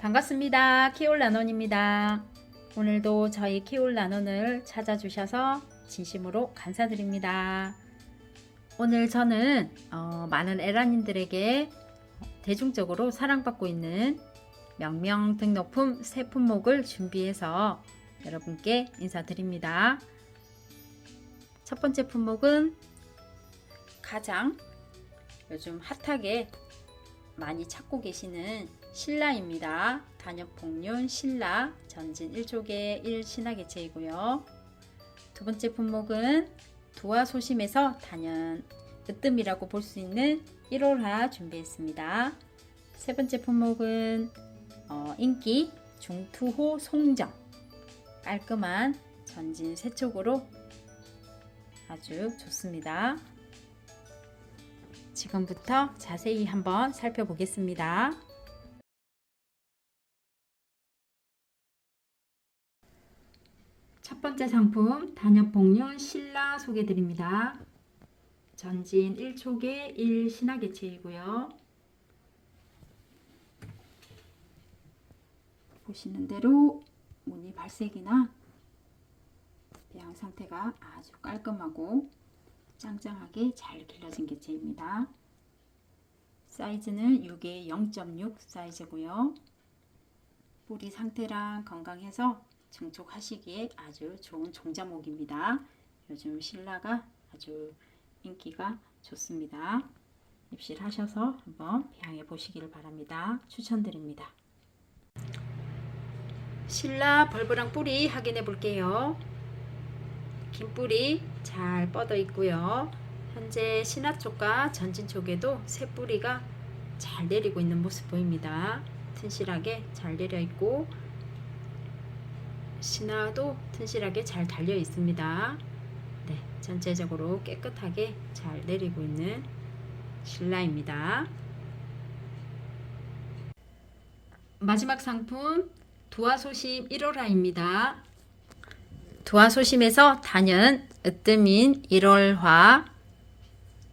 반갑습니다. 키올라논입니다. 오늘도 저희 키올라논을 찾아주셔서 진심으로 감사드립니다. 오늘 저는 어, 많은 에라님들에게 대중적으로 사랑받고 있는 명명 등록품 새 품목을 준비해서 여러분께 인사드립니다. 첫 번째 품목은 가장 요즘 핫하게 많이 찾고 계시는 신라입니다. 단엽봉륜 신라 전진 1족의 1신화개체이고요. 두 번째 품목은 도화소심에서 단연 으뜸이라고 볼 수 있는 1월화 준비했습니다. 세 번째 품목은 어, 인기 중투호 송정 깔끔한 전진 세촉으로 아주 좋습니다. 지금부터 자세히 한번 살펴보겠습니다. 첫 번째 상품 단엽봉륜 신라 소개드립니다. 전진 1촉의 1신화개체이고요. 보시는 대로 무늬 발색이나 배양 상태가 아주 깔끔하고 짱짱하게 잘 길러진 개체입니다. 사이즈는 6에 0.6 사이즈고요. 뿌리 상태랑 건강해서 증촉하시기에 아주 좋은 종자목입니다. 요즘 신라가 아주 인기가 좋습니다. 입실하셔서 한번 배양해 보시기를 바랍니다. 추천드립니다. 신라 벌브랑 뿌리 확인해 볼게요. 긴 뿌리 잘 뻗어 있고요. 현재 신화 쪽과 전진 쪽에도 새 뿌리가 잘 내리고 있는 모습 보입니다. 튼실하게 잘 내려 있고 신화도 튼실하게 잘 달려 있습니다. 네, 전체적으로 깨끗하게 잘 내리고 있는 신라입니다. 마지막 상품 두화소심 1호라입니다. 두화소심에서 단연 으뜸인 1월화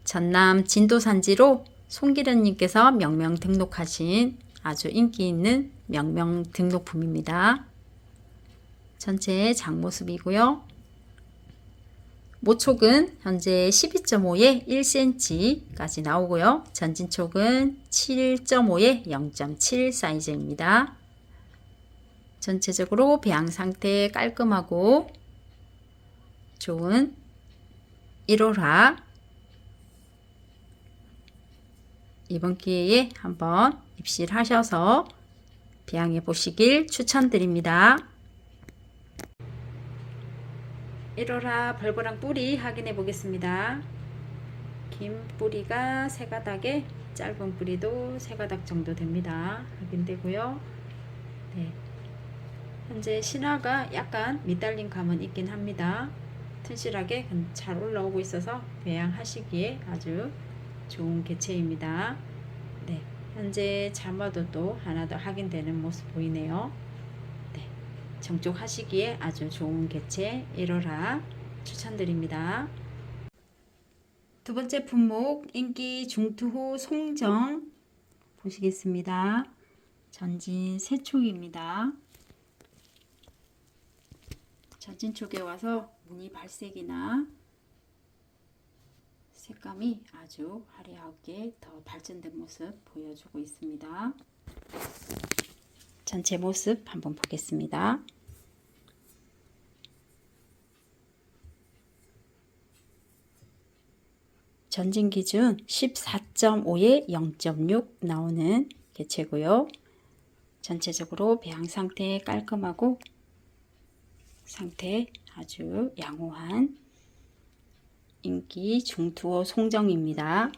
전남 진도산지로 송기련님께서 명명 등록하신 아주 인기 있는 명명 등록품입니다. 전체 장모습이고요. 모촉은 현재 12.5에 1cm까지 나오고요. 전진촉은 7.5에 0.7 사이즈입니다. 전체적으로 배양 상태 깔끔하고 좋은 1월화 이번 기회에 한번 입실하셔서 배양해 보시길 추천드립니다. 1월화 벌벌랑 뿌리 확인해 보겠습니다. 긴 뿌리가 세 가닥에 짧은 뿌리도 세 가닥 정도 됩니다. 확인되고요. 네. 현재 신화가 약간 밑달린 감은 있긴 합니다. 튼실하게 잘 올라오고 있어서 배양하시기에 아주 좋은 개체입니다. 네, 현재 잠마도 또 하나 더 확인되는 모습 보이네요. 네, 정족하시기에 아주 좋은 개체 1호라 추천드립니다. 두 번째 품목 인기 중투호 송정 보시겠습니다. 전진 세촉입니다. 전진 쪽에 와서 무늬 발색이나 색감이 아주 화려하게 더 발전된 모습 보여주고 있습니다. 전체 모습 한번 보겠습니다. 전진 기준 14.5에 0.6 나오는 개체고요. 전체적으로 배양 상태 깔끔하고 상태 아주 양호한 인기 중투어 송정입니다.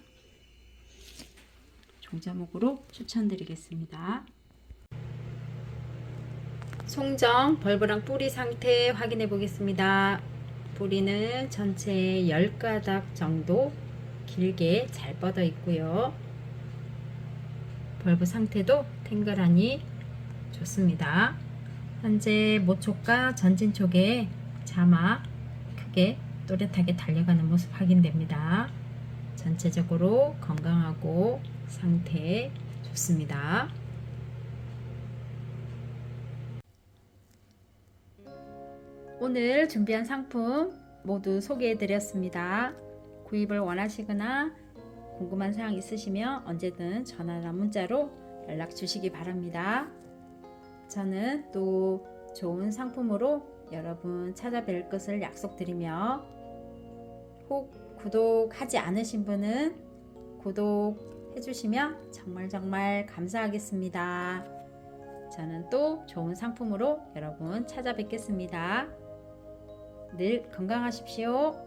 종자목으로 추천드리겠습니다. 송정 벌브랑 뿌리 상태 확인해 보겠습니다. 뿌리는 전체 10가닥 정도 길게 잘 뻗어 있고요. 벌브 상태도 탱글하니 좋습니다. 현재 모촉과 전진촉의 자막 크게 또렷하게 달려가는 모습 확인됩니다. 전체적으로 건강하고 상태 좋습니다. 오늘 준비한 상품 모두 소개해드렸습니다. 구입을 원하시거나 궁금한 사항 있으시면 언제든 전화나 문자로 연락 주시기 바랍니다. 저는 또 좋은 상품으로 여러분 찾아뵐 것을 약속드리며 혹 구독하지 않으신 분은 구독해 주시면 정말 정말 감사하겠습니다. 저는 또 좋은 상품으로 여러분 찾아뵙겠습니다. 늘 건강하십시오.